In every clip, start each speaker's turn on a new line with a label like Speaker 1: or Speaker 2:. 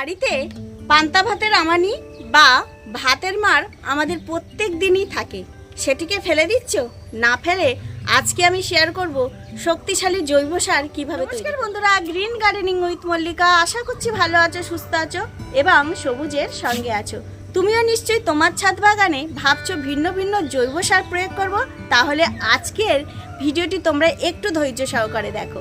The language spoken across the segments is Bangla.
Speaker 1: বাড়িতে পান্তা ভাতের আমানি বা ভাতের মার আমাদের প্রত্যেক দিনই থাকে। সেটিকে ফেলে দিচ্ছ? না ফেলে আজকে আমি শেয়ার করব শক্তিশালী জৈব সার কীভাবে নমস্কার বন্ধুরা গ্রিন গার্ডেনিং উইথ মল্লিকা আশা করছি ভালো আছো, সুস্থ আছো এবং সবুজের সঙ্গে আছো। তুমিও নিশ্চয়ই তোমার ছাদ বাগানে ভাবছ ভিন্ন ভিন্ন জৈব সার প্রয়োগ করব? তাহলে আজকের ভিডিওটি তোমরা একটু ধৈর্য সহকারে দেখো।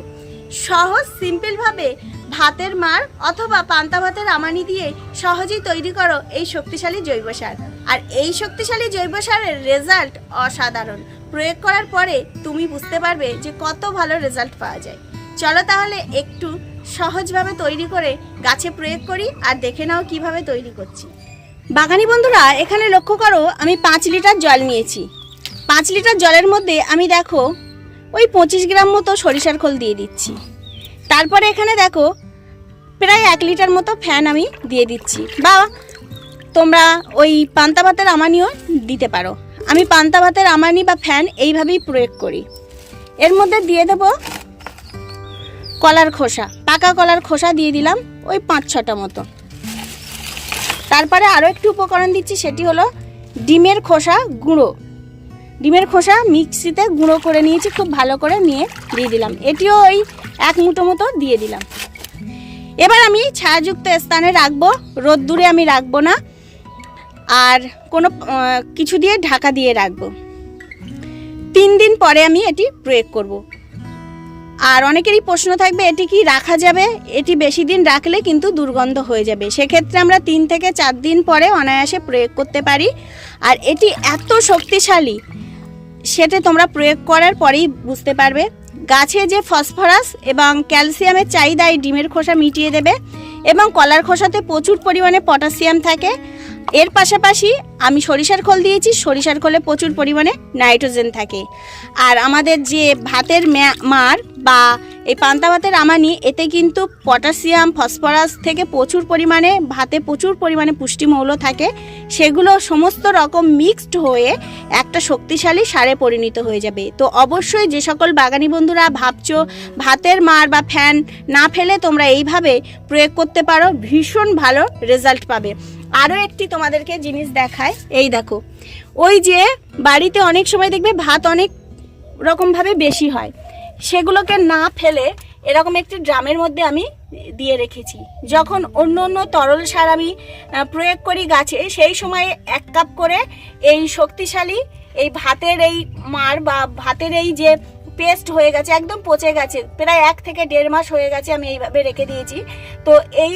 Speaker 1: সহজ, সিম্পলভাবে ভাতের মার অথবা পান্তা ভাতের আমানি দিয়ে সহজেই তৈরি করো এই শক্তিশালী জৈব সার। আর এই শক্তিশালী জৈব সারের রেজাল্ট অসাধারণ। প্রয়োগ করার পরে তুমি বুঝতে পারবে যে কত ভালো রেজাল্ট পাওয়া যায়। চলো তাহলে একটু সহজভাবে তৈরি করে গাছে প্রয়োগ করি আর দেখে নাও কীভাবে তৈরি করছি। বাগানি বন্ধুরা, এখানে লক্ষ্য করো, আমি পাঁচ লিটার জল নিয়েছি। পাঁচ লিটার জলের মধ্যে আমি দেখো ওই পঁচিশ গ্রাম মতো সরিষার খোল দিয়ে দিচ্ছি। তারপরে এখানে দেখো, প্রায় এক লিটার মতো ফ্যান আমি দিয়ে দিচ্ছি। বা তোমরা ওই পান্তা ভাতের আমানিও দিতে পারো। আমি পান্তা ভাতের আমানি বা ফ্যান এইভাবেই প্রয়োগ করি। এর মধ্যে দিয়ে দেব কলার খোসা। পাকা কলার খোসা দিয়ে দিলাম ওই পাঁচ ছটা মতো। তারপরে আরও একটু উপকরণ দিচ্ছি, সেটি হলো ডিমের খোসা গুঁড়ো। ডিমের খোসা মিক্সিতে গুঁড়ো করে নিয়েছি, খুব ভালো করে নিয়ে দিয়ে দিলাম। এটিও ওই এক মুঠো মতো দিয়ে দিলাম। এবার আমি ছায়াযুক্ত স্থানে রাখব, রোদ্দুরে আমি রাখব না, আর কোনো কিছু দিয়ে ঢাকা দিয়ে রাখব। তিন দিন পরে আমি এটি প্রয়োগ করব। আর অনেকেরই প্রশ্ন থাকবে, এটি কি রাখা যাবে? এটি বেশি দিন রাখলে কিন্তু দুর্গন্ধ হয়ে যাবে। সেক্ষেত্রে আমরা তিন থেকে চার দিন পরে অনায়াসে প্রয়োগ করতে পারি। আর এটি এত শক্তিশালী সেটা তোমরা প্রয়োগ করার পরেই বুঝতে পারবে। গাছে যে ফসফরাস এবং ক্যালসিয়ামের চাহিদা এই ডিমের খোসা মিটিয়ে দেবে এবং কলার খোসাতে প্রচুর পরিমাণে পটাশিয়াম থাকে। এর পাশাপাশি আমি সরিষার খোল দিয়েছি, সরিষার খোলে প্রচুর পরিমাণে নাইট্রোজেন থাকে। আর আমাদের যে ভাতের মার বা এই পান্তা ভাতের আমানি, এতে কিন্তু পটাশিয়াম, ফসফরাস থেকে প্রচুর পরিমাণে, ভাতে প্রচুর পরিমাণে পুষ্টিমৌল থাকে। সেগুলো সমস্ত রকম মিক্সড হয়ে একটা শক্তিশালী সারে পরিণত হয়ে যাবে। তো অবশ্যই যে সকল বাগানি বন্ধুরা ভাবছ, ভাতের মার বা ফ্যান না ফেলে তোমরা এইভাবে প্রয়োগ করতে পারো, ভীষণ ভালো রেজাল্ট পাবে। আরও একটি তোমাদেরকে জিনিস দেখায় এই দেখো। ওই যে বাড়িতে অনেক সময় দেখবে ভাত অনেক রকমভাবে বেশি হয়। সেগুলোকে না ফেলে এরকম একটি ড্রামের মধ্যে আমি দিয়ে রেখেছি। যখন অন্য অন্য তরল সার আমি প্রয়োগ করি গাছে, সেই সময়ে এক কাপ করে এই শক্তিশালী, এই ভাতের এই মার বা ভাতের এই যে পেস্ট হয়ে গেছে, একদম পচে গেছে, প্রায় এক থেকে দেড় মাস হয়ে গেছে আমি এইভাবে রেখে দিয়েছি। তো এই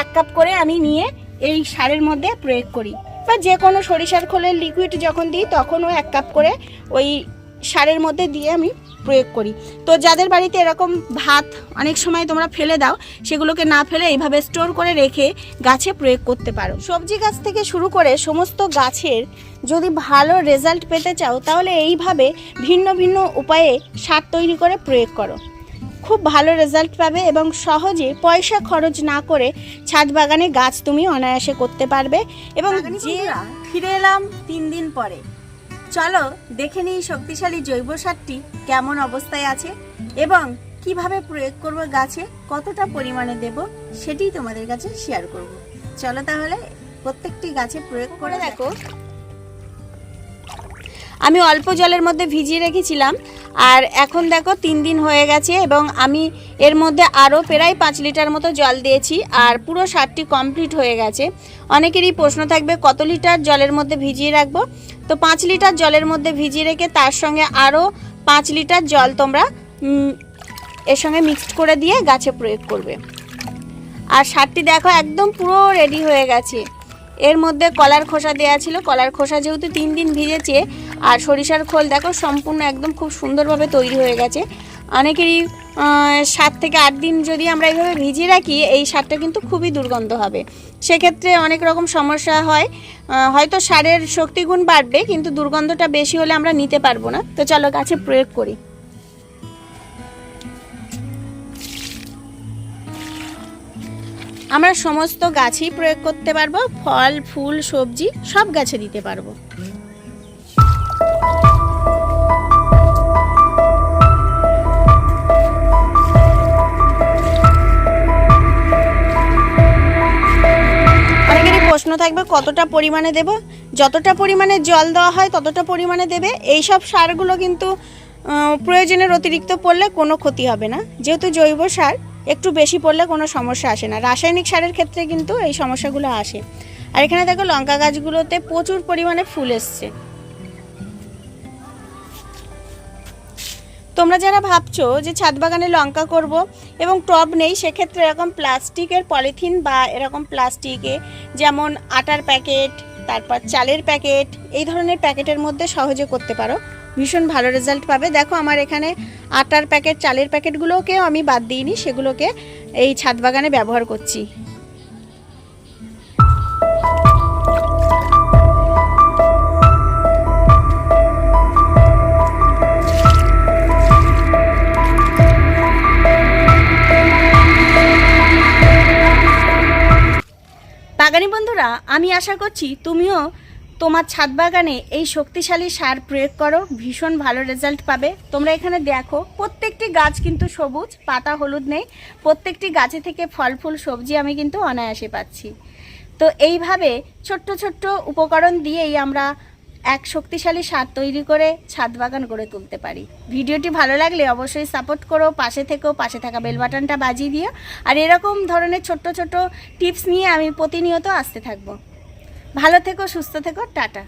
Speaker 1: এক কাপ করে আমি নিয়ে এই সারের মধ্যে প্রয়োগ করি। বা যে কোনো সরিষার খোলের লিকুইড যখন দিই, তখনও এক কাপ করে ওই সারের মধ্যে দিয়ে আমি প্রয়োগ করি। তো যাদের বাড়িতে এরকম ভাত অনেক সময় তোমরা ফেলে দাও সেগুলোকে না ফেলে এইভাবে স্টোর করে রেখে গাছে প্রয়োগ করতে পারো। সবজি গাছ থেকে শুরু করে সমস্ত গাছের যদি ভালো রেজাল্ট পেতে চাও তাহলে এইভাবে ভিন্ন ভিন্ন উপায়ে সার তৈরি করে প্রয়োগ করো। খুব ভালো রেজাল্ট পাবে এবং সহজে পয়সা খরচ না করে ছাদ বাগানে গাছ তুমি অনায়াসে করতে পারবে। এবং যে ফিরে এলাম তিন দিন পরে। চলো দেখে নিই শক্তিশালী জৈব সারটি কেমন অবস্থায় আছে এবং কীভাবে প্রয়োগ করব গাছে, কতটা পরিমাণে দেব সেটি তোমাদের কাছে শেয়ার করব। চলো তাহলে প্রত্যেকটি গাছে প্রয়োগ করে দেখো। আমি অল্প জলের মধ্যে ভিজিয়ে রেখেছিলাম, আর এখন দেখো তিন দিন হয়ে গেছে এবং আমি এর মধ্যে আরও প্রায় পাঁচ লিটার মতো জল দিয়েছি, আর পুরো সারটি কমপ্লিট হয়ে গেছে। অনেকেরই প্রশ্ন থাকবে, কত লিটার জলের মধ্যে ভিজিয়ে রাখব? তো পাঁচ লিটার জলের মধ্যে ভিজিয়ে রেখে তার সঙ্গে আরও পাঁচ লিটার জল তোমরা এর সঙ্গে মিক্সড করে দিয়ে গাছে প্রয়োগ করবে। আর সারটি দেখো একদম পুরো রেডি হয়ে গেছে। এর মধ্যে কলার খোসা দেওয়া ছিল। কলার খোসা যেহেতু তিন দিন ভিজেছে আর সরিষার খোল দেখো, সম্পূর্ণ একদম খুব সুন্দরভাবে তৈরি হয়ে গেছে। অনেকেরই সাত থেকে আট দিন যদি আমরা এইভাবে ভিজিয়ে রাখি, এই সারটা কিন্তু খুবই দুর্গন্ধ হবে। সেক্ষেত্রে অনেক রকম সমস্যা হয়। হয়তো সারের শক্তিগুণ বাড়বে, কিন্তু দুর্গন্ধটা বেশি হলে আমরা নিতে পারব না। তো চলো গাছে প্রয়োগ করি। আমরা সমস্ত গাছেই প্রয়োগ করতে পারব, ফল, ফুল, সবজি, সব গাছে দিতে পারব। থাকবে কতটা পরিমাণে দেব, যতটা পরিমাণে জল দেওয়া হয় ততটা পরিমাণে দেবে। এই সব সারগুলো কিন্তু প্রয়োজনের অতিরিক্ত পড়লে কোনো ক্ষতি হবে না। যেহেতু জৈব সার, একটু বেশি পড়লে কোনো সমস্যা আসে না। রাসায়নিক সারের ক্ষেত্রে কিন্তু এই সমস্যাগুলো আসে। আর এখানে দেখো লঙ্কা গাছগুলোতে প্রচুর পরিমাণে ফুল এসছে। তোমরা যারা ভাবছ যে ছাদ বাগানে লঙ্কা করব এবং টব নেই, সেক্ষেত্রে এরকম প্লাস্টিকের পলিথিন বা এরকম প্লাস্টিকে যেমন আটার প্যাকেট তারপর চালের প্যাকেট এই ধরনের প্যাকেটের মধ্যে সহজে করতে পারো। ভীষণ ভালো রেজাল্ট পাবে। দেখো আমার এখানে আটার প্যাকেট চালের প্যাকেটগুলোকেও আমি বাদ দিইনি, সেগুলোকে এই ছাদ বাগানে ব্যবহার করছি। বাগানি বন্ধুরা, আমি আশা করছি তুমিও তোমার ছাদ বাগানে এই শক্তিশালী সার প্রয়োগ করো, ভীষণ ভালো রেজাল্ট পাবে। তোমরা এখানে দেখো, প্রত্যেকটি গাছ কিন্তু সবুজ, পাতা হলুদ নেই, প্রত্যেকটি গাছে থেকে ফল, ফুল, সবজি আমি কিন্তু অনায়াসে পাচ্ছি। তো এইভাবে ছোট্ট ছোট্ট উপকরণ দিয়েই আমরা এক শক্তিশালী সার তৈরি করে ছাদ বাগান গড়ে তুলতে পারি। ভিডিওটি ভালো লাগলে অবশ্যই সাপোর্ট করো, পাশে থেকেও পাশে থাকা বেল বাটনটা বাজিয়ে দিও। আর এরকম ধরনের ছোট্ট ছোট্ট টিপস নিয়ে আমি প্রতিনিয়ত আসতে থাকব। ভালো থেকো, সুস্থ থেকো, টাটা।